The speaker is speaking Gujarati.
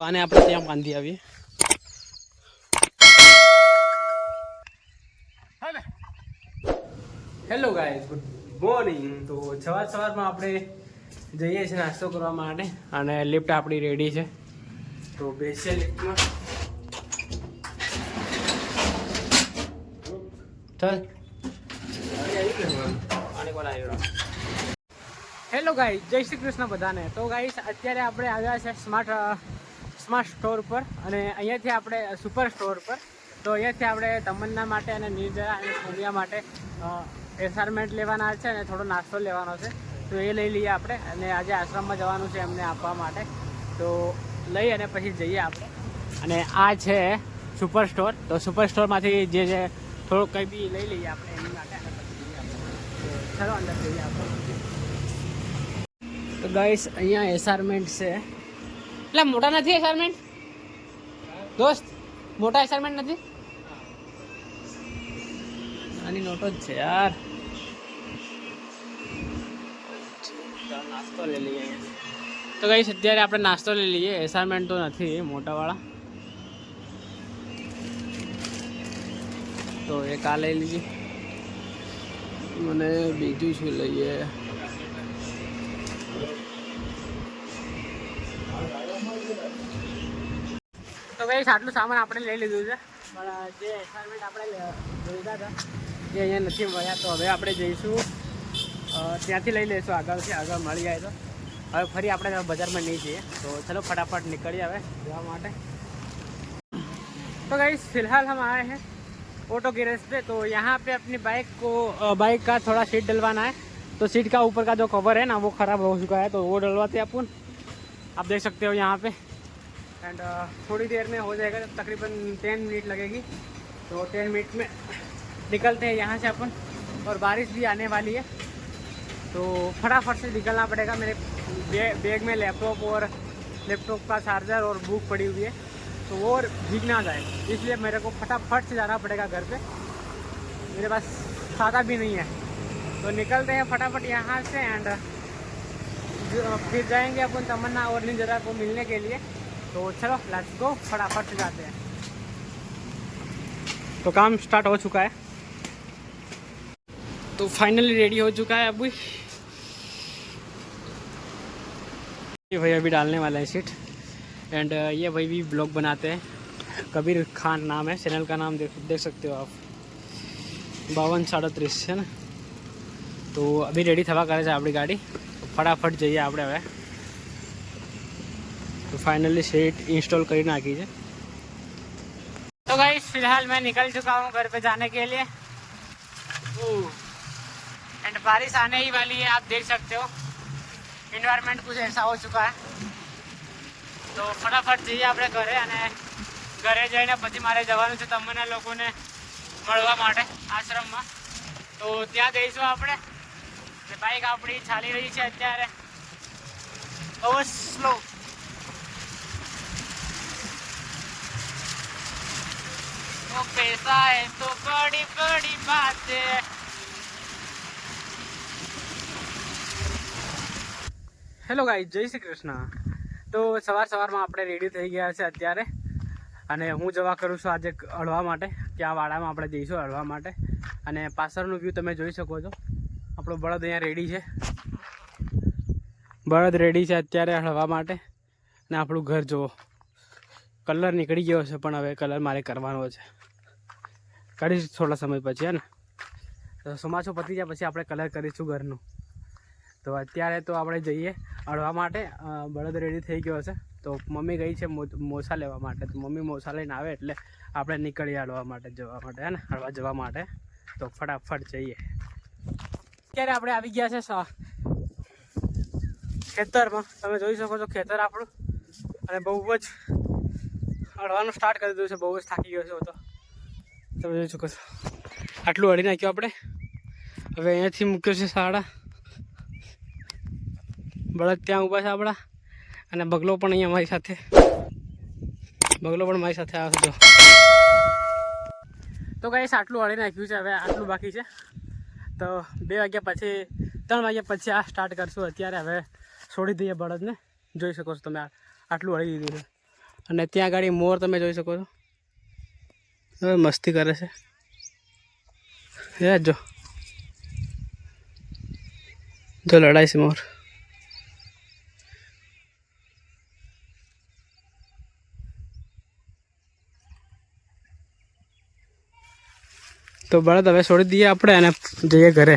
આને આપણે ત્યાં બાંધી આવીએ. હેલો ગાઈઝ ગુડ મોર્નિંગ તો સવાર સવારમાં આપણે જઈએ છીએ નાસ્તો કરવા માટે અને લિફ્ટ આપણી રેડી છે. તો બેસીએ લિફ્ટમાં હેલો ગાઈઝ જય શ્રી કૃષ્ણ બધાને. તો ગાઈઝ અત્યારે આપણે આવ્યા છે સ્માર્ટ સ્માર્ટ સ્ટોર પર અને અહીંયાથી આપણે સુપર સ્ટોર પર તો અહીંયાથી આપણે તમન્ના માટે અને નિર્જરા અને સોનિયા માટે એસાઇનમેન્ટ લેવાના છે અને થોડો નાસ્તો લેવાનો છે. તો એ લઈ લઈએ આપણે અને આજે આશ્રમમાં જવાનું છે એમને આપવા માટે. તો લઈ અને પછી જઈએ આપણે. અને આ છે સુપર સ્ટોર તો સુપર સ્ટોરમાંથી જે જે થોડુંક કંઈ બી લઈ લઈએ આપણે એની માટે ચલો અંદર જઈએ આપણે. તો ગાઈસ અહીંયા એસારમેન્ટ છે. એટલે મોટા નથી એસાઇનમેન્ટ દોસ્ત મોટા એસાઇનમેન્ટ નથી? આની નોટો જ છે યાર. નાસ્તો લઈ લઈએ. તો કઈ અત્યારે આપણે નાસ્તો લઈ લઈએ. એસાઇનમેન્ટ તો નથી મોટાવાળા. તો એક આ લઈ લીધી. મને બીજું શું લઈએ? તો ભાઈ આટલું સામાન આપણે લઈ લીધું છે પણ જે એસાઇનમેન્ટ આપણે લે- લીધા હતા એ અહીંયા નથી મળ્યા તો હવે આપણે જઈશું અ, ત્યાંથી લઈ લઈશું આગળથી આગળ મળી જાય તો હવે ફરી આપણે બજારમાં નહીં જઈએ તો ચલો ફટાફટ નીકળી આવે જવા માટે तो गाइस फिलहाल हम आए हैं ऑटो गैरेज पे तो यहाँ पे अपनी बाइक को अ, बाइक का थोड़ा सीट डलवाना है तो सीट का ऊपर का जो कवर है ना वो ख़राब हो चुका है तो वो डलवाते हैं अपन आप देख सकते हो यहाँ पे एंड थोड़ी देर में हो जाएगा तकरीबन टेन मिनट लगेगी। तो टेन मिनट में निकलते हैं यहाँ से अपन, और बारिश भी आने वाली है। तो फटाफट से निकलना पड़ेगा मेरे बैग में लैपटॉप और लैपटॉप का चार्जर और बुक पड़ी हुई है। तो वो भीग ना जाए। इसलिए मेरे को फटाफट से जाना पड़ेगा घर पे। मेरे पास छाता भी नहीं है। तो निकलते हैं फटाफट यहाँ से एंड फिर जाएँगे अपन तमन्ना और निजरा को मिलने के लिए। तो चलो लेट्स गो फटाफट से जाते हैं तो काम स्टार्ट हो चुका है तो फाइनली रेडी हो चुका है अभी ये भाई अभी डालने वाला है सीट एंड ये भाई भी ब्लॉग बनाते हैं कबीर खान नाम है चैनल का नाम देख देख सकते हो आप બાવન સાડત્રીસ છે ને તો અભી રેડી થવા કરે છે આપણી ગાડી તો ફટાફટ જઈએ આપણે હવે तो फाइनली सीट इंस्टॉल कर नाखी है तो गाइस फिलहाल मैं निकल चुका हूँ घर पे जाने के लिए एंड बारिश आने ही वाली है आप देख सकते हो इन्वायरमेंट कुछ ऐसा हो चुका है તો ફટાફટ જઈએ આપણે ઘરે અને ઘરે જઈને પછી મારે જવાનું છે તમને લોકોને મળવા માટે આશ્રમમાં તો ત્યાં જઈશું આપણે બાઈક આપણી ચાલી રહી છે અત્યારે બહુ સ્લો वो पैसा है तो बड़ी बड़ी बात है હેલો ગાઈ જય શ્રી કૃષ્ણ તો સવાર સવારમાં આપણે રેડી થઈ ગયા છે અત્યારે અને હું જવા કરું છું આજે હળવા માટે ત્યાં વાડામાં આપણે જઈશું હળવા માટે અને પાછળનું વ્યૂ તમે જોઈ શકો છો આપણો બળદ અહીંયા રેડી છે બળદ રેડી છે અત્યારે હળવા માટે ને આપણું ઘર જુઓ કલર નીકળી ગયો છે પણ હવે કલર મારે કરવાનો છે કરીશ થોડા સમય પછી, હે ને? તો ચોમાસું પતી જાય પછી આપણે કલર કરીશું ઘરનું. તો અત્યારે તો આપણે જઈએ અડવા માટે. બળદ રેડી થઈ ગયો છે તો મમ્મી ગઈ છે મોસા લેવા માટે. તો મમ્મી મોસા લઈને આવે એટલે આપણે નીકળીએ હળવા માટે, જવા માટે, હે ને? હળવા જવા માટે. તો ફટાફટ જઈએ. અત્યારે આપણે આવી ગયા છે ખેતરમાં. તમે જોઈ શકો છો ખેતર આપણું. અને બહુ જ હળવાનું સ્ટાર્ટ કરી દીધું છે. બહુ જ થાકી ગયો છે તો. તમે જોઈ શકો છો આટલું અડી નાખ્યું આપણે. હવે અહીંયાથી મૂક્યો છે સાડા. બળદ ત્યાં ઊભા છે આપણા. અને બગલો પણ અહીંયા મારી સાથે. બગલો પણ મારી સાથે આવે છે તો ગાઈસ, આટલું અડી નાખ્યું છે. હવે આટલું બાકી છે. તો બે વાગ્યા પછી, ત્રણ વાગ્યા પછી આ સ્ટાર્ટ કરશું અત્યારે. હવે છોડી દઈએ બળદને. જોઈ શકો છો તમે આટલું અડી દીધું છે. અને ત્યાં ગાડી મોર તમે જોઈ શકો છો. હવે મસ્તી કરે છે. જો. જો લડાય છે મોર. તો બળદ હવે છોડી દઈએ આપણે અને જઈએ ઘરે.